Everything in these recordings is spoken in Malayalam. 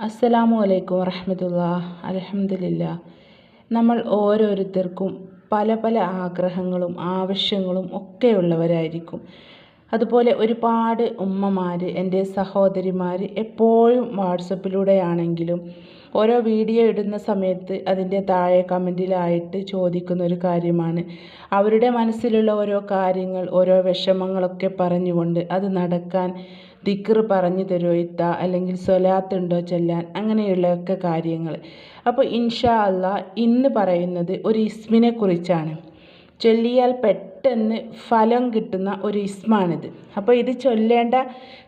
അസ്സലാമു അലൈക്കും വറഹമത്തുള്ള അലഹമില്ല നമ്മൾ ഓരോരുത്തർക്കും പല പല ആഗ്രഹങ്ങളും ആവശ്യങ്ങളും ഒക്കെ ഉള്ളവരായിരിക്കും അതുപോലെ ഒരുപാട് ഉമ്മമാർ എന്റെ സഹോദരിമാർ എപ്പോഴും വാട്സപ്പിലൂടെയാണെങ്കിലും ഓരോ വീഡിയോ ഇടുന്ന സമയത്ത് അതിന്റെ താഴെ കമന്റിലായിട്ട് ചോദിക്കുന്ന ഒരു കാര്യമാണ്. അവരുടെ മനസ്സിലുള്ള ഓരോ കാര്യങ്ങൾ ഓരോ വിഷമങ്ങളൊക്കെ പറഞ്ഞുകൊണ്ട് അത് നടക്കാൻ ദിക്റ് പറഞ്ഞു തരുമോ ഇത്ത അല്ലെങ്കിൽ സ്വലാത്തുണ്ടോ ചൊല്ലാൻ? അങ്ങനെയുള്ളൊക്കെ കാര്യങ്ങൾ. അപ്പോൾ ഇൻഷാ അല്ല ഇന്ന് പറയുന്നത് ഒരു ഇസ്മിനെ കുറിച്ചാണ്. ചൊല്ലിയാൽ പെട്ടെന്ന് ഫലം കിട്ടുന്ന ഒരു ഇസ്മാണിത്. അപ്പോൾ ഇത് ചൊല്ലേണ്ട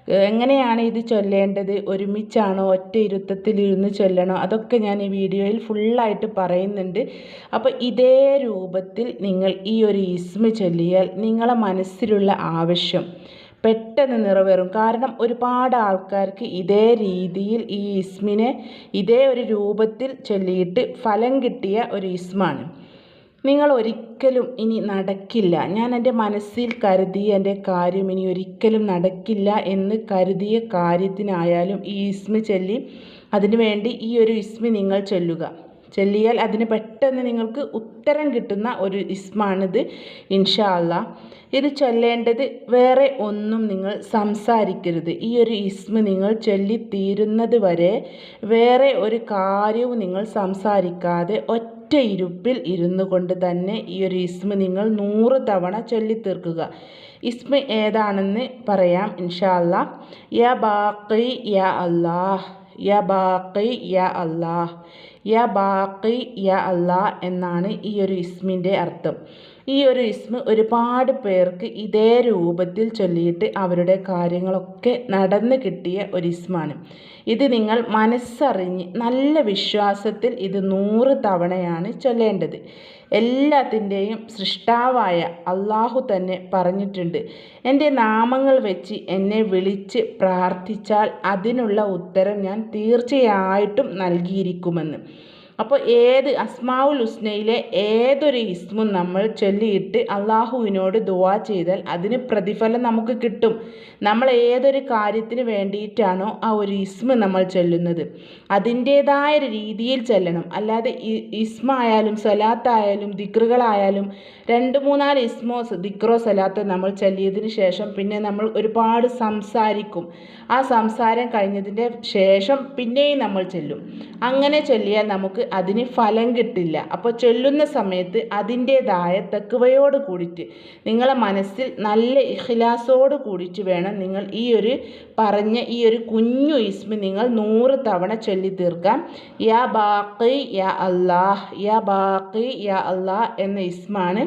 എങ്ങനെയാണ് ഇത് ചൊല്ലേണ്ടത്? ഒരുമിച്ചാണോ? ഒറ്റ ഇരുത്തത്തിലിരുന്ന് ചൊല്ലണോ? അതൊക്കെ ഞാൻ ഈ വീഡിയോയിൽ ഫുള്ളായിട്ട് പറയുന്നുണ്ട്. അപ്പോൾ ഇതേ രൂപത്തിൽ നിങ്ങൾ ഈ ഒരു ഇസ്മ ചൊല്ലിയാൽ നിങ്ങളെ മനസ്സിലുള്ള ആവശ്യം. പെട്ടെന്ന് നിറവേറും. കാരണം ഒരുപാട് ആൾക്കാർക്ക് ഇതേ രീതിയിൽ ഈ ഇസ്മിനെ ഇതേ ഒരു രൂപത്തിൽ ചൊല്ലിയിട്ട് ഫലം കിട്ടിയ ഒരു ഇസ്മാണ്. നിങ്ങൾ ഒരിക്കലും ഇനി നടക്കില്ല. ഞാൻ എന്റെ മനസ്സിൽ കരുതിയ എന്റെ കാര്യം ഇനി ഒരിക്കലും നടക്കില്ല എന്ന് കരുതിയ കാര്യത്തിനായാലും ഈ ഇസ്മ ചൊല്ലി അതിനുവേണ്ടി ഈ ഒരു ഇസ്മി നിങ്ങൾ ചൊല്ലുക. ചൊല്ലിയാൽ അതിന് പെട്ടെന്ന് നിങ്ങൾക്ക് ഉത്തരം കിട്ടുന്ന ഒരു ഇസ്മാണിത് ഇൻഷാ അല്ല ഇത് ചൊല്ലേണ്ടത് വേറെ ഒന്നും നിങ്ങൾ സംസാരിക്കരുത്. ഈ ഒരു ഇസ്മ നിങ്ങൾ ചൊല്ലിത്തീരുന്നത് വരെ വേറെ ഒരു കാര്യവും നിങ്ങൾ സംസാരിക്കാതെ ഒറ്റ ഇരുപ്പിൽ ഇരുന്നു കൊണ്ട് തന്നെ ഈ ഒരു ഇസ്മ നിങ്ങൾ നൂറ് തവണ ചൊല്ലിത്തീർക്കുക. ഇസ്മ ഏതാണെന്ന് പറയാം ഇൻഷാ യാ ബാക്കി യാ അല്ലാഹ്. യാ ബാക്കി യാ അല്ലാഹ്. യാ ബാക്കി യാ അല്ലാ എന്നാണ് ഈ ഒരു ഇസ്മിന്റെ അർത്ഥം. ഈ ഒരു ഇസ്മ ഒരുപാട് പേർക്ക് ഇതേ രൂപത്തിൽ ചൊല്ലിയിട്ട് അവരുടെ കാര്യങ്ങളൊക്കെ നടന്നു കിട്ടിയ ഒരു ഇസ്മാണ്. ഇത് നിങ്ങൾ മനസ്സറിഞ്ഞ് നല്ല വിശ്വാസത്തിൽ ഇത് നൂറ് തവണയാണ് ചൊല്ലേണ്ടത്. എല്ലാത്തിന്റെയും സൃഷ്ടാവായ അള്ളാഹു തന്നെ പറഞ്ഞിട്ടുണ്ട്. എന്റെ നാമങ്ങൾ വെച്ച് എന്നെ വിളിച്ച് പ്രാർത്ഥിച്ചാൽ അതിനുള്ള ഉത്തരം ഞാൻ തീർച്ചയായിട്ടും നൽകിയിരിക്കുമെന്ന്. അപ്പോൾ ഏത് അസ്മാവുൽ ഹുസ്നയിലെ ഏതൊരു ഇസ്മും നമ്മൾ ചൊല്ലിയിട്ട് അള്ളാഹുവിനോട് ദുവാ ചെയ്താൽ അതിന് പ്രതിഫലം നമുക്ക് കിട്ടും. നമ്മൾ ഏതൊരു കാര്യത്തിന് വേണ്ടിയിട്ടാണോ ആ ഒരു ഇസ്മ നമ്മൾ ചൊല്ലുന്നത്. അതിന്റേതായ രീതിയിൽ ചെല്ലണം. അല്ലാതെ ഇസ്മായാലും സലാത്തായാലും ദിക്റുകളായാലും രണ്ട് മൂന്നാൽ ഇസ്മോ ദിക്റോ സലാത്തോ നമ്മൾ ചൊല്ലിയതിന് ശേഷം പിന്നെ നമ്മൾ ഒരുപാട് സംസാരിക്കും. ആ സംസാരം കഴിഞ്ഞതിന്റെ ശേഷം പിന്നെയും നമ്മൾ ചൊല്ലും. അങ്ങനെ ചൊല്ലിയാൽ നമുക്ക് അതിന് ഫലം കിട്ടില്ല. അപ്പോൾ ചൊല്ലുന്ന സമയത്ത് അതിന്റേതായ തെക്കുവയോട് കൂടിയിട്ട് നിങ്ങളെ മനസ്സിൽ നല്ല ഇഖ്ലാസോട് കൂടിയിട്ട് വേണം നിങ്ങൾ ഈ ഒരു പറഞ്ഞ ഈ ഒരു കുഞ്ഞു ഇസ്മ നിങ്ങൾ നൂറ് തവണ ചൊല്ലി തീർക്കാം. യാ ബാക്കി യാ അല്ലാഹ് യാ ബാക്കി യാ അല്ലാഹ് എന്ന ഇസ്മാണ്.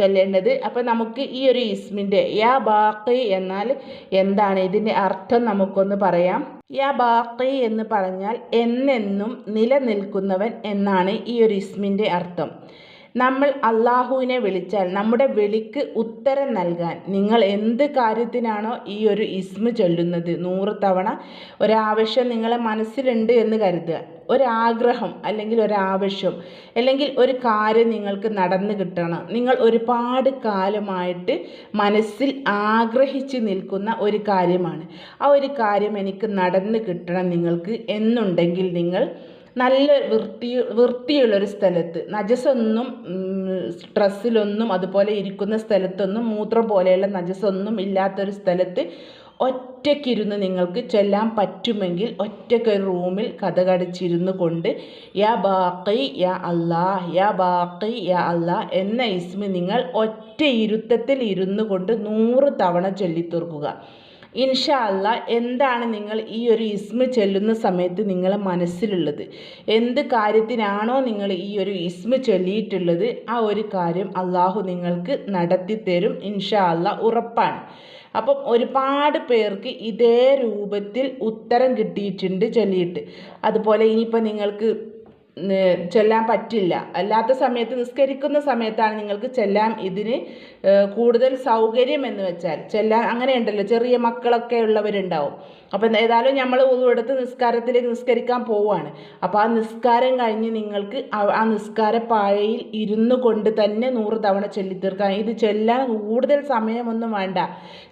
ചൊല്ലേണ്ടത്. അപ്പോൾ നമുക്ക് ഈ ഒരു ഇസ്മിന്റെ യാ ബാക്കി എന്നാൽ എന്താണ്? ഇതിന്റെ അർത്ഥം നമുക്കൊന്ന് പറയാം. യാ ബാക്കി എന്ന് പറഞ്ഞാൽ എന്നെന്നും നിലനിൽക്കുന്നവൻ എന്നാണ് ഈ ഒരു ഇസ്മിന്റെ അർത്ഥം. നമ്മൾ അള്ളാഹുവിനെ വിളിച്ചാൽ നമ്മുടെ വിളിക്ക് ഉത്തരം നൽകാൻ നിങ്ങൾ എന്ത് കാര്യത്തിനാണോ ഈ ഒരു ഇസ്മ ചൊല്ലുന്നത്? നൂറ് തവണ ഒരാവശ്യം നിങ്ങളെ മനസ്സിലുണ്ട് എന്ന് കരുതുക. ഒരാഗ്രഹം അല്ലെങ്കിൽ ഒരാവശ്യം അല്ലെങ്കിൽ ഒരു കാര്യം നിങ്ങൾക്ക് നടന്നു കിട്ടണം. നിങ്ങൾ ഒരുപാട് കാലമായിട്ട് മനസ്സിൽ ആഗ്രഹിച്ച് നിൽക്കുന്ന ഒരു കാര്യമാണ്. ആ ഒരു കാര്യം എനിക്ക് നടന്നു കിട്ടണം നിങ്ങൾക്ക് എന്നുണ്ടെങ്കിൽ നിങ്ങൾ നല്ല വൃത്തി വൃത്തിയുള്ളൊരു സ്ഥലത്ത് നജസൊന്നും സ്ട്രെസ്സിലൊന്നും അതുപോലെ ഇരിക്കുന്ന സ്ഥലത്തൊന്നും മൂത്രം പോലെയുള്ള നജസൊന്നും ഇല്ലാത്തൊരു സ്ഥലത്ത് ഒറ്റയ്ക്കിരുന്ന് നിങ്ങൾക്ക് ചൊല്ലാൻ പറ്റുമെങ്കിൽ ഒറ്റയ്ക്ക് റൂമിൽ കഥകടിച്ചിരുന്നു കൊണ്ട് യാ ബാക്കി യാ അല്ലാ യാ ബാക്കി യാ അല്ലാ എന്ന ഇസ്മി നിങ്ങൾ ഒറ്റ ഇരുത്തത്തിൽ ഇരുന്നു കൊണ്ട് നൂറ് തവണ ചൊല്ലിത്തീർക്കുക ഇൻഷാ അല്ല എന്താണ് നിങ്ങൾ ഈ ഒരു ഇസ്മ ചൊല്ലുന്ന സമയത്ത് നിങ്ങളെ മനസ്സിലുള്ളത്? എന്ത് കാര്യത്തിനാണോ നിങ്ങൾ ഈ ഒരു ഇസ്മ ചൊല്ലിയിട്ടുള്ളത്? ആ ഒരു കാര്യം അള്ളാഹു നിങ്ങൾക്ക് നടത്തി തരും ഇൻഷാ അല്ല ഉറപ്പാണ്. അപ്പം ഒരുപാട് പേർക്ക് ഇതേ രൂപത്തിൽ ഉത്തരം കിട്ടിയിട്ടുണ്ട് ചൊല്ലിയിട്ട്. അതുപോലെ ഇനിയിപ്പോൾ നിങ്ങൾക്ക് ചെല്ലാൻ പറ്റില്ല. അല്ലാത്ത സമയത്ത് നിസ്കരിക്കുന്ന സമയത്താണ് നിങ്ങൾക്ക് ചെല്ലാൻ ഇതിന് കൂടുതൽ സൗകര്യം എന്ന് വെച്ചാൽ. ചെല്ലാൻ അങ്ങനെ ഉണ്ടല്ലോ ചെറിയ മക്കളൊക്കെ ഉള്ളവരുണ്ടാവും. അപ്പം ഏതായാലും നമ്മൾ ഉടുത്ത് നിസ്കാരത്തിലേക്ക് നിസ്കരിക്കാൻ പോവുകയാണ്. അപ്പോൾ ആ നിസ്കാരം കഴിഞ്ഞ് നിങ്ങൾക്ക് ആ നിസ്കാര പായയിൽ ഇരുന്നു കൊണ്ട് തന്നെ നൂറ് തവണ ചൊല്ലിത്തീർക്കാം. ഇത് ചെല്ലാൻ കൂടുതൽ സമയമൊന്നും വേണ്ട.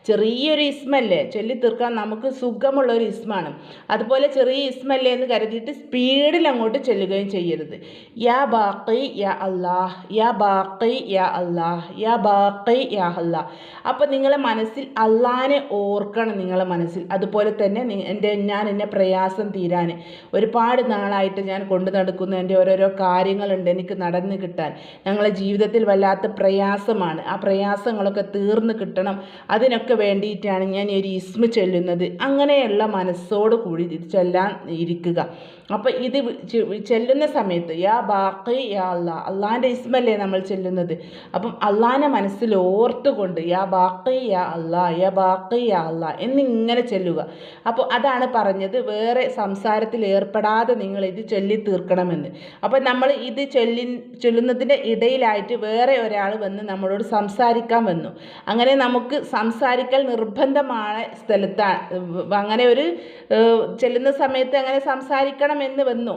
ചെറിയൊരു ഇസ്മല്ലേ? ചൊല്ലിത്തീർക്കാൻ നമുക്ക് സുഖമുള്ള ഒരു ഇസ്മാണ്. അതുപോലെ ചെറിയ ഇസ്മല്ലേ എന്ന് കരുതിയിട്ട് സ്പീഡിൽ അങ്ങോട്ട് ചെല്ലുകയും ചെയ്യരുത്. യാ ബാക്കി യാ അല്ലാഹ് യാ ബാക്കി യാ അല്ലാഹ് യാ ബാക്കി യാ അള്ളാഹ് അപ്പോൾ നിങ്ങളെ മനസ്സിൽ അള്ളാനെ ഓർക്കണം നിങ്ങളെ മനസ്സിൽ. അതുപോലെ തന്നെ എന്റെ ഞാൻ എന്നെ പ്രയാസം തീരാൻ. ഒരുപാട് നാളായിട്ട് ഞാൻ കൊണ്ടു നടക്കുന്ന. എന്റെ ഓരോരോ കാര്യങ്ങളുണ്ട് എനിക്ക് നടന്ന് കിട്ടാൻ. ഞങ്ങളെ ജീവിതത്തിൽ വല്ലാത്ത പ്രയാസമാണ്. ആ പ്രയാസങ്ങളൊക്കെ തീർന്ന് കിട്ടണം. അതിനൊക്കെ വേണ്ടിയിട്ടാണ് ഞാൻ ഒരു ഇസ്മ ചൊല്ലുന്നത്. അങ്ങനെയുള്ള മനസ്സോട് കൂടി ചൊല്ലാൻ ഇരിക്കുക. അപ്പോൾ ഇത് ചെല്ലുന്ന സമയത്ത് യാ ബാക്കി യാ അള്ളാ അള്ളാഹിന്റെ ഇസ്മല്ലേ നമ്മൾ ചെല്ലുന്നത്. അപ്പം അള്ളാഹിനെ മനസ്സിൽ ഓർത്തുകൊണ്ട് യാ ബാക്കി യാ അള്ളാ യാ ബാക്കി യാ അള്ളാ എന്നിങ്ങനെ ചെല്ലുക. അപ്പോൾ അതാണ് പറഞ്ഞത് വേറെ സംസാരത്തിൽ ഏർപ്പെടാതെ നിങ്ങൾ ഇത് ചൊല്ലി തീർക്കണമെന്ന്. അപ്പോൾ നമ്മൾ ഇത് ചൊല്ലി ചൊല്ലുന്നതിന്റെ ഇടയിലായിട്ട് വേറെ ഒരാൾ വന്ന് നമ്മളോട് സംസാരിക്കാൻ വന്നു. അങ്ങനെ നമുക്ക് സംസാരിക്കൽ നിർബന്ധമായ സ്ഥലത്താണ് അങ്ങനെ ഒരു ചെല്ലുന്ന സമയത്ത് അങ്ങനെ സംസാരിക്കണമെന്ന് വന്നു.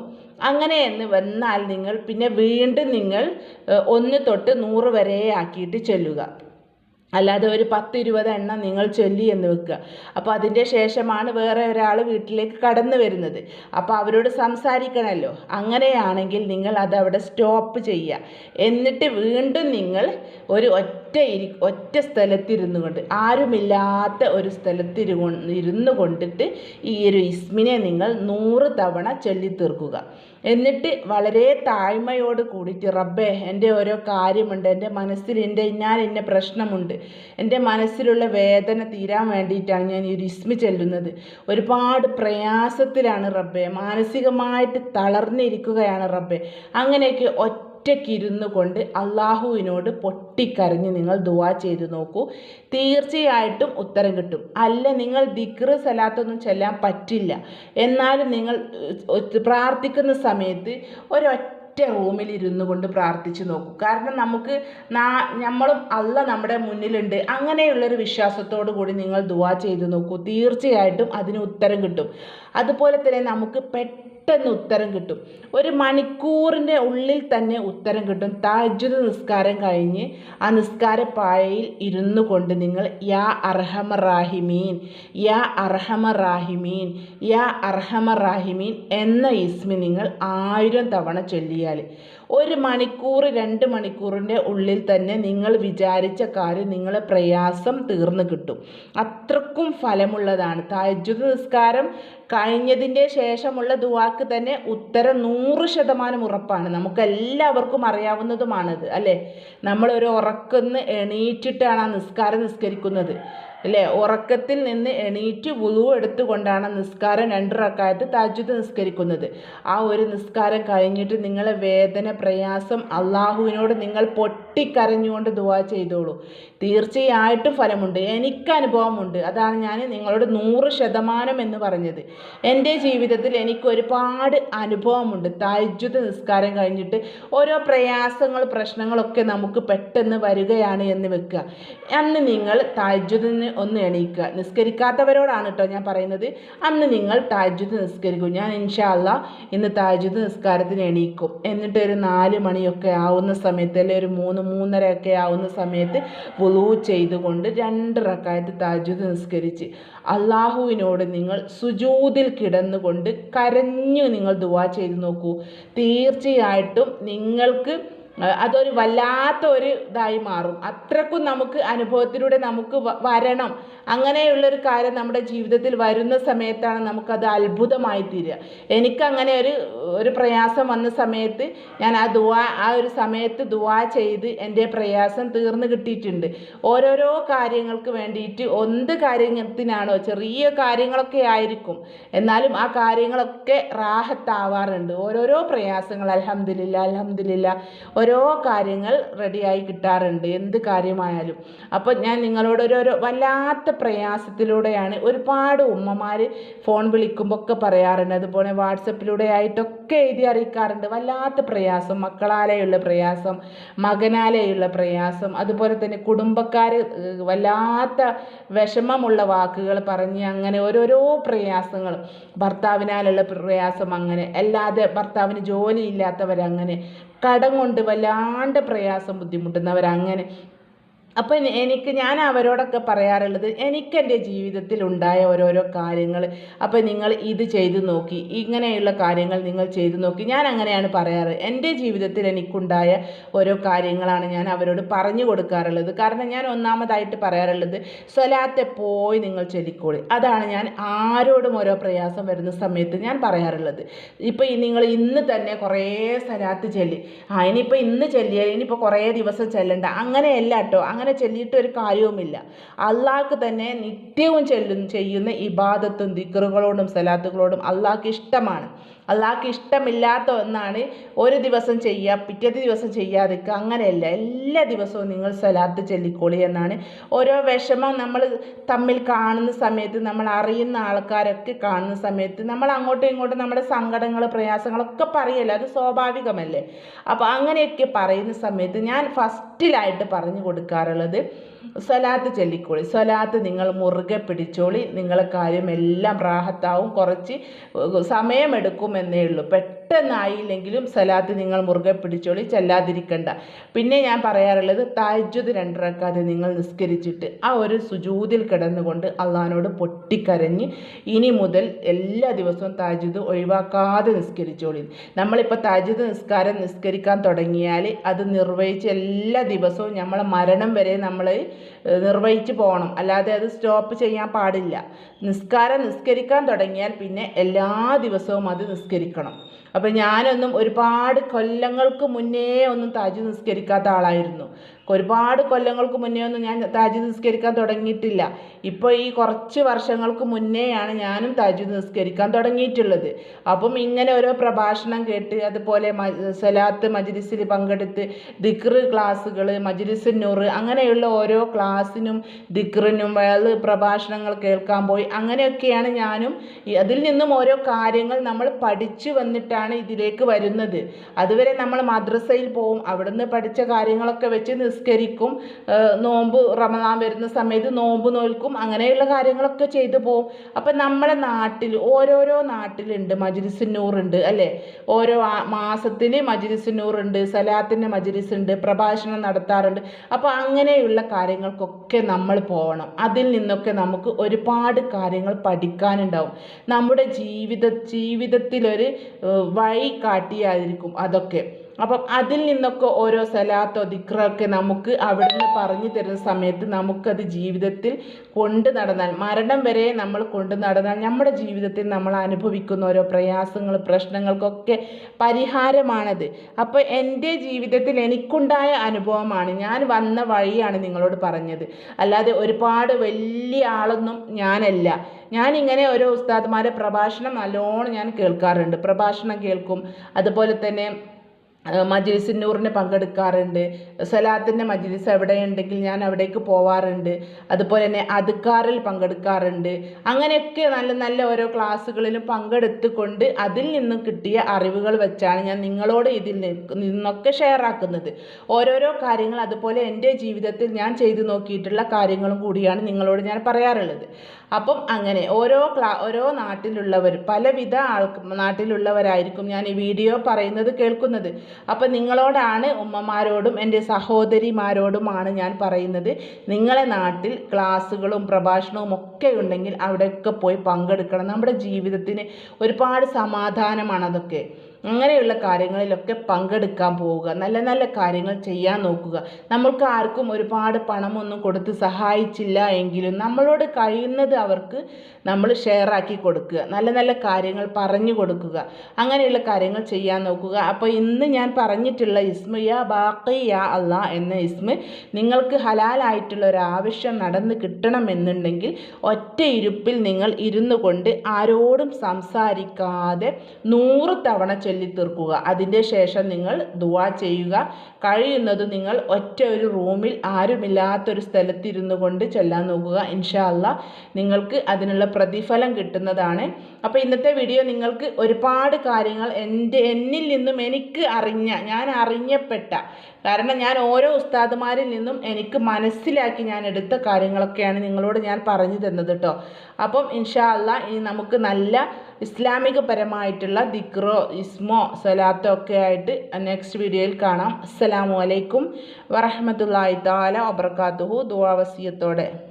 അങ്ങനെ എന്ന് വന്നാൽ നിങ്ങൾ പിന്നെ വീണ്ടും നിങ്ങൾ ഒന്ന് തൊട്ട് നൂറ് വരെ ആക്കിയിട്ട് ചെല്ലുക. അല്ലാതെ ഒരു പത്ത് ഇരുപത് എണ്ണം നിങ്ങൾ ചൊല്ലി എന്ന് വെക്കുക. അപ്പോൾ അതിന്റെ ശേഷമാണ് വേറെ ഒരാൾ വീട്ടിലേക്ക് കടന്നു വരുന്നത്. അപ്പോൾ അവരോട് സംസാരിക്കണമല്ലോ. അങ്ങനെയാണെങ്കിൽ നിങ്ങൾ അതവിടെ സ്റ്റോപ്പ് ചെയ്യുക. എന്നിട്ട് വീണ്ടും നിങ്ങൾ ഒരു ഒറ്റ ഇരി ഒറ്റ സ്ഥലത്തിരുന്നു കൊണ്ട് ആരുമില്ലാത്ത ഒരു സ്ഥലത്തിരു ഇരുന്നു കൊണ്ടിട്ട് ഈ ഒരു ഇസ്മിനെ നിങ്ങൾ നൂറ് തവണ ചൊല്ലിത്തീർക്കുക എന്നിട്ട് വളരെ താഴ്മയോട് കൂടിയിട്ട് റബ്ബേ എന്റെ ഓരോ കാര്യമുണ്ട് എന്റെ മനസ്സിൽ എന്റെ ഞാൻ ഇന്ന പ്രശ്നമുണ്ട് എന്റെ മനസ്സിലുള്ള വേദന തീരാൻ വേണ്ടിയിട്ടാണ് ഞാൻ ഈ ഒരു ഇസ്മി ചെല്ലുന്നത്. ഒരുപാട് പ്രയാസത്തിലാണ് റബ്ബെ മാനസികമായിട്ട് തളർന്നിരിക്കുകയാണ് റബ്ബെ. അങ്ങനെയൊക്കെ ഒറ്റ ഒറ്റയ്ക്കിരുന്നു കൊണ്ട് അള്ളാഹുവിനോട് പൊട്ടിക്കരഞ്ഞ് നിങ്ങൾ ദുവാ ചെയ്ത് നോക്കൂ. തീർച്ചയായിട്ടും ഉത്തരം കിട്ടും. അല്ല നിങ്ങൾ ദിക്റ് സലാത്തൊന്നും ചെല്ലാൻ പറ്റില്ല. എന്നാലും നിങ്ങൾ പ്രാർത്ഥിക്കുന്ന സമയത്ത് ഒരൊറ്റ ഒറ്റ റൂമിൽ ഇരുന്നു കൊണ്ട് പ്രാർത്ഥിച്ചു നോക്കും. കാരണം നമുക്ക് നമ്മളും അല്ല നമ്മുടെ മുന്നിലുണ്ട്. അങ്ങനെയുള്ളൊരു വിശ്വാസത്തോടു കൂടി നിങ്ങൾ ദുവാ ചെയ്തു നോക്കൂ. തീർച്ചയായിട്ടും അതിന് ഉത്തരം കിട്ടും. അതുപോലെ തന്നെ നമുക്ക് പെട്ടെന്ന് പെട്ടെന്ന് ഉത്തരം കിട്ടും. ഒരു മണിക്കൂറിന്റെ ഉള്ളിൽ തന്നെ ഉത്തരം കിട്ടും. താജ്ജുദ് നിസ്കാരം കഴിഞ്ഞ് ആ നിസ്കാര പായയിൽ ഇരുന്നു കൊണ്ട് നിങ്ങൾ യാ അർഹമ റാഹിമീൻ യാ അർഹമ റാഹിമീൻ യാ അർഹമ റാഹിമീൻ എന്ന ഇസ്മി നിങ്ങൾ ആയിരം തവണ ചൊല്ലിയാൽ ഒരു മണിക്കൂർ രണ്ട് മണിക്കൂറിന്റെ ഉള്ളിൽ തന്നെ നിങ്ങൾ വിചാരിച്ച കാര്യം നിങ്ങളെ പ്രയാസം തീർന്നു കിട്ടും. അത്രക്കും ഫലമുള്ളതാണ്. താജ്ജുദ് നിസ്കാരം കഴിഞ്ഞതിന്റെ ശേഷമുള്ള ദുവാക്ക് തന്നെ ഉത്തരം നൂറ് ശതമാനം ഉറപ്പാണ്. നമുക്ക് എല്ലാവർക്കും അറിയാവുന്നതുമാണത് അല്ലേ? നമ്മളൊരു ഉറക്കുന്ന് എണീറ്റിട്ടാണ് ആ നിസ്കാരം നിസ്കരിക്കുന്നത്. അല്ലേ? ഉറക്കത്തിൽ നിന്ന് എണീറ്റ് വുളു എടുത്തുകൊണ്ടാണ് നിസ്കാരം രണ്ട് റക്കായത്ത് താജ്ജുദ് നിസ്കരിക്കുന്നത്. ആ ഒരു നിസ്കാരം കഴിഞ്ഞിട്ട് നിങ്ങളെ വേദന പ്രയാസം അള്ളാഹുവിനോട് നിങ്ങൾ പൊട്ടിക്കരഞ്ഞുകൊണ്ട് ദുവാ ചെയ്തോളൂ. തീർച്ചയായിട്ടും ഫലമുണ്ട്. എനിക്ക് അനുഭവമുണ്ട്. അതാണ് ഞാൻ നിങ്ങളോട് നൂറ് ശതമാനം എന്ന് പറഞ്ഞത്. എന്റെ ജീവിതത്തിൽ എനിക്ക് ഒരുപാട് അനുഭവമുണ്ട്. താജ്ജുദ് നിസ്കാരം കഴിഞ്ഞിട്ട് ഓരോ പ്രയാസങ്ങൾ പ്രശ്നങ്ങളൊക്കെ നമുക്ക് പെട്ടെന്ന് വരികയാണ് എന്ന് വെക്കുക. അന്ന് നിങ്ങൾ താജ്ജുദിന് ഒന്ന് എണീക്കുക. നിസ്കരിക്കാത്തവരോടാണ് കേട്ടോ ഞാൻ പറയുന്നത്. അന്ന് നിങ്ങൾ താജ്ജുദ് നിസ്കരിക്കും. ഞാൻ ഇൻഷാല്ല ഇന്ന് താജ്ജുദ് നിസ്കാരത്തിന് എണീക്കും. എന്നിട്ട് ഒരു നാല് മണിയൊക്കെ ആവുന്ന സമയത്ത് അല്ലെങ്കിൽ ഒരു മൂന്ന് മൂന്നര ഒക്കെ ആവുന്ന സമയത്ത് വുളു ചെയ്തുകൊണ്ട് രണ്ട് റക്കായത്ത് താജ്ജുദ് നിസ്കരിച്ച് അള്ളാഹുവിനോട് നിങ്ങൾ സുജൂതിൽ കിടന്നുകൊണ്ട് കരഞ്ഞു നിങ്ങൾ ദുവാ ചെയ്ത് നോക്കൂ. തീർച്ചയായിട്ടും നിങ്ങൾക്ക് അതൊരു വല്ലാത്ത ഒരു ഇതായി മാറും. അത്രക്കും നമുക്ക് അനുഭവത്തിലൂടെ നമുക്ക് വരണം. അങ്ങനെയുള്ളൊരു കാര്യം നമ്മുടെ ജീവിതത്തിൽ വരുന്ന സമയത്താണ് നമുക്കത് അത്ഭുതമായി തീരുക. എനിക്കങ്ങനെ ഒരു ഒരു പ്രയാസം വന്ന സമയത്ത് ഞാൻ ആ ദുവാ ആ ഒരു സമയത്ത് ദുവാ ചെയ്ത് എന്റെ പ്രയാസം തീർന്നു കിട്ടിയിട്ടുണ്ട്. ഓരോരോ കാര്യങ്ങൾക്ക് വേണ്ടിയിട്ട് എന്ത് കാര്യത്തിനാണോ ചെറിയ കാര്യങ്ങളൊക്കെ ആയിരിക്കും. എന്നാലും ആ കാര്യങ്ങളൊക്കെ റാഹത്താവാറുണ്ട്. ഓരോരോ പ്രയാസങ്ങൾ അലഹമില്ല അലഹമില്ല ഓരോ കാര്യങ്ങൾ റെഡിയായി കിട്ടാറുണ്ട്. എന്ത് കാര്യമായാലും. അപ്പോൾ ഞാൻ നിങ്ങളോടൊരു വല്ലാത്ത പ്രയാസത്തിലൂടെയാണ് ഒരുപാട് ഉമ്മമാർ ഫോൺ വിളിക്കുമ്പോൾ ഒക്കെ പറയാറുണ്ട്. അതുപോലെ വാട്സപ്പിലൂടെ ആയിട്ടൊക്കെ എഴുതി അറിയിക്കാറുണ്ട്. വല്ലാത്ത പ്രയാസം മക്കളാലെയുള്ള പ്രയാസം മകനാലെയുള്ള പ്രയാസം അതുപോലെ തന്നെ കുടുംബക്കാർ വല്ലാത്ത വിഷമമുള്ള വാക്കുകൾ പറഞ്ഞ് അങ്ങനെ ഓരോരോ പ്രയാസങ്ങൾ ഭർത്താവിനാലുള്ള പ്രയാസം അങ്ങനെ അല്ലാതെ ഭർത്താവിന് ജോലിയില്ലാത്തവരങ്ങനെ കടം കൊണ്ട് വല്ലാണ്ട് പ്രയാസം ബുദ്ധിമുട്ടുന്നവരങ്ങനെ അപ്പോൾ എനിക്ക് ഞാൻ അവരോടൊക്കെ പറയാറുള്ളത് എനിക്ക് എന്റെ ജീവിതത്തിൽ ഉണ്ടായ ഓരോരോ കാര്യങ്ങൾ. അപ്പോൾ നിങ്ങൾ ഇത് ചെയ്തു നോക്കി. ഇങ്ങനെയുള്ള കാര്യങ്ങൾ നിങ്ങൾ ചെയ്തു നോക്കി. ഞാൻ അങ്ങനെയാണ് പറയാറ്. എന്റെ ജീവിതത്തിൽ എനിക്കുണ്ടായ ഓരോ കാര്യങ്ങളാണ് ഞാൻ അവരോട് പറഞ്ഞു കൊടുക്കാറുള്ളത്. കാരണം ഞാൻ ഒന്നാമതായിട്ട് പറയാറുള്ളത് സ്വലാത്തെ പോയി നിങ്ങൾ ചൊല്ലിക്കോളി. അതാണ് ഞാൻ ആരോടും ഓരോ പ്രയാസം വരുന്ന സമയത്ത് ഞാൻ പറയാറുള്ളത്. ഇപ്പോൾ നിങ്ങൾ ഇന്ന് തന്നെ കുറേ സ്വലാത്ത് ചൊല്ലി. ആ ഇനിയിപ്പോൾ ഇന്ന് ചൊല്ലിയാൽ ഇനിയിപ്പോൾ കുറേ ദിവസം ചെല്ലണ്ട. അങ്ങനെയല്ല കേട്ടോ അങ്ങനെ അങ്ങനെ ചൊല്ലിയിട്ട് ഒരു കാര്യവുമില്ല. അള്ളാഹ്ക്ക് തന്നെ നിത്യവും ചെല്ലും ചെയ്യുന്ന ഇബാദത്തും ദിക്കറുകളോടും സലാത്തുകളോടും അള്ളാഹ്ക്ക് ഇഷ്ടമാണ്. അള്ളാഹ്ക്ക് ഇഷ്ടമില്ലാത്ത ഒന്നാണ് ഒരു ദിവസം ചെയ്യുക പിറ്റത്തെ ദിവസം ചെയ്യാതിരിക്കുക അങ്ങനെയല്ല. എല്ലാ ദിവസവും നിങ്ങൾ സലാത്ത് ചൊല്ലിക്കോളി എന്നാണ്. ഓരോ വിഷമം നമ്മൾ തമ്മിൽ കാണുന്ന സമയത്ത് നമ്മൾ അറിയുന്ന ആൾക്കാരൊക്കെ കാണുന്ന സമയത്ത് നമ്മൾ അങ്ങോട്ടും ഇങ്ങോട്ടും നമ്മുടെ സങ്കടങ്ങൾ പ്രയാസങ്ങളൊക്കെ പറയല്ലേ? അത് സ്വാഭാവികമല്ലേ? അപ്പോൾ അങ്ങനെയൊക്കെ പറയുന്ന സമയത്ത് ഞാൻ ഫസ്റ്റിലായിട്ട് പറഞ്ഞു കൊടുക്കാറുള്ളത്. സ്വലാത്ത് ചൊല്ലിക്കോളി. സ്വലാത്ത് നിങ്ങൾ മുറുകെ പിടിച്ചോളി. നിങ്ങളെ കാര്യം എല്ലാം റാഹത്താവും കുറച്ച് സമയമെടുക്കും എന്നേ ഉള്ളൂ. പെട്ടെന്നായില്ലെങ്കിലും സലാത്ത് നിങ്ങൾ മുറുകെ പിടിച്ചോളി ചെല്ലാതിരിക്കണ്ട. പിന്നെ ഞാൻ പറയാറുള്ളത് താജ്ജുദ് രണ്ടിറക്കാതെ നിങ്ങൾ നിസ്കരിച്ചിട്ട് ആ ഒരു സുജൂതിൽ കിടന്നുകൊണ്ട് അള്ളഹാനോട് പൊട്ടിക്കരഞ്ഞ് ഇനി മുതൽ എല്ലാ ദിവസവും താജ്ജുദ് ഒഴിവാക്കാതെ നിസ്കരിച്ചോളി. നമ്മളിപ്പോൾ താജ്ജുദ് നിസ്കാരം നിസ്കരിക്കാൻ തുടങ്ങിയാൽ അത് നിർവഹിച്ച് എല്ലാ ദിവസവും നമ്മൾ മരണം വരെ നമ്മൾ നിർവഹിച്ച് പോകണം. അല്ലാതെ അത് സ്റ്റോപ്പ് ചെയ്യാൻ പാടില്ല. നിസ്കാരം നിസ്കരിക്കാൻ തുടങ്ങിയാൽ പിന്നെ എല്ലാ ദിവസവും അത് നിസ്കരിക്കണം. അപ്പോൾ ഞാനൊന്നും ഒരുപാട് കൊല്ലങ്ങൾക്ക് മുന്നേ ഒന്നും താജ് നിസ്കരിക്കാത്ത ആളായിരുന്നു. ഒരുപാട് കൊല്ലങ്ങൾക്ക് മുന്നേ ഒന്നും ഞാൻ താജ് നിസ്കരിക്കാൻ തുടങ്ങിയിട്ടില്ല. ഇപ്പോൾ ഈ കുറച്ച് വർഷങ്ങൾക്ക് മുന്നേയാണ് ഞാനും താജ് നിസ്കരിക്കാൻ തുടങ്ങിയിട്ടുള്ളത്. അപ്പം ഇങ്ങനെ ഓരോ പ്രഭാഷണം കേട്ട് അതുപോലെ സലാത്ത് മജ്ലിസിൽ പങ്കെടുത്ത് ദിക്റ് ക്ലാസ്സുകൾ മജ്ലിസ് നൂറ് അങ്ങനെയുള്ള ഓരോ ക്ലാസ്സിനും ദിക്റിനും വേറെ പ്രഭാഷണങ്ങൾ കേൾക്കാൻ പോയി. അങ്ങനെയൊക്കെയാണ് ഞാനും അതിൽ നിന്നും ഓരോ കാര്യങ്ങൾ നമ്മൾ പഠിച്ചു വന്നിട്ടാണ് ഇതിലേക്ക് വരുന്നത്. അതുവരെ നമ്മൾ മദ്രസയിൽ പോവും അവിടുന്ന് പഠിച്ച കാര്യങ്ങളൊക്കെ വെച്ച് നിസ്കരിക്കും നോമ്പ് റമദാൻ വരുന്ന സമയത്ത് നോമ്പ് നോൽക്കും. അങ്ങനെയുള്ള കാര്യങ്ങളൊക്കെ ചെയ്തു പോവും. അപ്പം നമ്മുടെ നാട്ടിൽ ഓരോരോ നാട്ടിലുണ്ട് മജ്ലിസുന്നൂറുണ്ട് അല്ലേ? ഓരോ മാസത്തിൽ മജ്ലിസുന്നൂറുണ്ട് സലാത്തിന്റെ മജ്ലിസ് ഉണ്ട് പ്രഭാഷണം നടത്താറുണ്ട്. അപ്പോൾ അങ്ങനെയുള്ള കാര്യങ്ങൾക്കൊക്കെ നമ്മൾ പോകണം അതിൽ നിന്നൊക്കെ നമുക്ക് ഒരുപാട് കാര്യങ്ങൾ പഠിക്കാനുണ്ടാവും. നമ്മുടെ ജീവിത ജീവിതത്തിലൊരു വഴി കാട്ടിയായിരിക്കും അതൊക്കെ. അപ്പം അതിൽ നിന്നൊക്കെ ഓരോ സലാത്തോ ദിക്റൊക്കെ നമുക്ക് അവിടുന്ന് പറഞ്ഞു തരുന്ന സമയത്ത് നമുക്കത് ജീവിതത്തിൽ കൊണ്ട് നടന്നാൽ മരണം വരെ നമ്മൾ കൊണ്ട് നടന്നാൽ നമ്മുടെ ജീവിതത്തിൽ നമ്മൾ അനുഭവിക്കുന്ന ഓരോ പ്രയാസങ്ങൾ പ്രശ്നങ്ങൾക്കൊക്കെ പരിഹാരമാണത്. അപ്പോൾ എന്റെ ജീവിതത്തിൽ എനിക്കുണ്ടായ അനുഭവമാണ് ഞാൻ വന്ന വഴിയാണ് നിങ്ങളോട് പറഞ്ഞത്. അല്ലാതെ ഒരുപാട് വലിയ ആളൊന്നും ഞാനല്ല. ഞാനിങ്ങനെ ഓരോ ഉസ്താദ്മാരെ പ്രഭാഷണം നല്ലോണം ഞാൻ കേൾക്കാറുണ്ട്. പ്രഭാഷണം കേൾക്കും. അതുപോലെ തന്നെ മജ്ലിസ് നൂറിന് പങ്കെടുക്കാറുണ്ട്. സലാത്തിന്റെ മജ്ലിസ് എവിടെയുണ്ടെങ്കിൽ ഞാൻ അവിടേക്ക് പോവാറുണ്ട്. അതുപോലെ തന്നെ അതുക്കാറിൽ പങ്കെടുക്കാറുണ്ട്. അങ്ങനെയൊക്കെ നല്ല നല്ല ഓരോ ക്ലാസ്സുകളിലും പങ്കെടുത്തുകൊണ്ട് അതിൽ നിന്നും കിട്ടിയ അറിവുകൾ വെച്ചാണ് ഞാൻ നിങ്ങളോട് ഇതിൽ നിന്നൊക്കെ ഷെയർ ആക്കുന്നത് ഓരോരോ കാര്യങ്ങൾ അതുപോലെ എന്റെ ജീവിതത്തിൽ ഞാൻ ചെയ്തു നോക്കിയിട്ടുള്ള കാര്യങ്ങളും കൂടിയാണ് നിങ്ങളോട് ഞാൻ പറയാറുള്ളത്. അപ്പം അങ്ങനെ ഓരോ ക്ലാ ഓരോ നാട്ടിലുള്ളവർ പലവിധ ആൾ നാട്ടിലുള്ളവരായിരിക്കും ഞാൻ ഈ വീഡിയോ പറയുന്നത് കേൾക്കുന്നത്. അപ്പം നിങ്ങളോടാണ് ഉമ്മമാരോടും എന്റെ സഹോദരിമാരോടുമാണ് ഞാൻ പറയുന്നത്. നിങ്ങളെ നാട്ടിൽ ക്ലാസ്സുകളും പ്രഭാഷണവും ഒക്കെ ഉണ്ടെങ്കിൽ അവിടെയൊക്കെ പോയി പങ്കെടുക്കണം. നമ്മുടെ ജീവിതത്തിന് ഒരുപാട് സമാധാനമാണ് അതൊക്കെ. അങ്ങനെയുള്ള കാര്യങ്ങളിലൊക്കെ പങ്കെടുക്കാൻ പോവുക. നല്ല നല്ല കാര്യങ്ങൾ ചെയ്യാൻ നോക്കുക. നമ്മൾക്ക് ആർക്കും ഒരുപാട് പണമൊന്നും കൊടുത്ത് സഹായിച്ചില്ല എങ്കിലും നമ്മളോട് കഴിയുന്നത് അവർക്ക് നമ്മൾ ഷെയർ ആക്കി കൊടുക്കുക. നല്ല നല്ല കാര്യങ്ങൾ പറഞ്ഞു കൊടുക്കുക. അങ്ങനെയുള്ള കാര്യങ്ങൾ ചെയ്യാൻ നോക്കുക. അപ്പോൾ ഇന്ന് ഞാൻ പറഞ്ഞിട്ടുള്ള ഇസ്മ യാ ബാക്കി യാ അള്ളാ എന്ന ഇസ്മ നിങ്ങൾക്ക് ഹലാലായിട്ടുള്ള ഒരു ആവശ്യം നടന്ന് കിട്ടണമെന്നുണ്ടെങ്കിൽ ഒറ്റ ഇരുപ്പിൽ നിങ്ങൾ ഇരുന്നു കൊണ്ട് ആരോടും സംസാരിക്കാതെ നൂറ് തവണ ചൊല്ലി തീർക്കുക അതിന്റെ ശേഷം നിങ്ങൾ ദുവാ ചെയ്യുക. കഴിയുന്നത് നിങ്ങൾ ഒറ്റ ഒരു റൂമിൽ ആരുമില്ലാത്തൊരു സ്ഥലത്തിരുന്നു കൊണ്ട് ചൊല്ലാൻ നോക്കുക. ഇൻഷാല്ല നിങ്ങൾക്ക് അതിനുള്ള പ്രതിഫലം കിട്ടുന്നതാണ്. അപ്പോൾ ഇന്നത്തെ വീഡിയോ നിങ്ങൾക്ക് ഒരുപാട് കാര്യങ്ങൾ എന്റെ എന്നിൽ നിന്നും എനിക്ക് അറിഞ്ഞ ഞാൻ അറിഞ്ഞപ്പെട്ട കാരണം ഞാൻ ഓരോ ഉസ്താദുമാരിൽ നിന്നും എനിക്ക് മനസ്സിലാക്കി ഞാൻ എടുത്ത കാര്യങ്ങളൊക്കെയാണ് നിങ്ങളോട് ഞാൻ പറഞ്ഞു തന്നത് കേട്ടോ അപ്പം ഇൻഷാ അല്ല ഇനി നമുക്ക് നല്ല ഇസ്ലാമികപരമായിട്ടുള്ള ദിക്റോ ഇസ്മോ സലാത്തോ ഒക്കെ ആയിട്ട് നെക്സ്റ്റ് വീഡിയോയിൽ കാണാം. അസ്സലാമു അലൈക്കും താല വബർക്കാത്തുഹു ദുവാവസിയത്തോടെ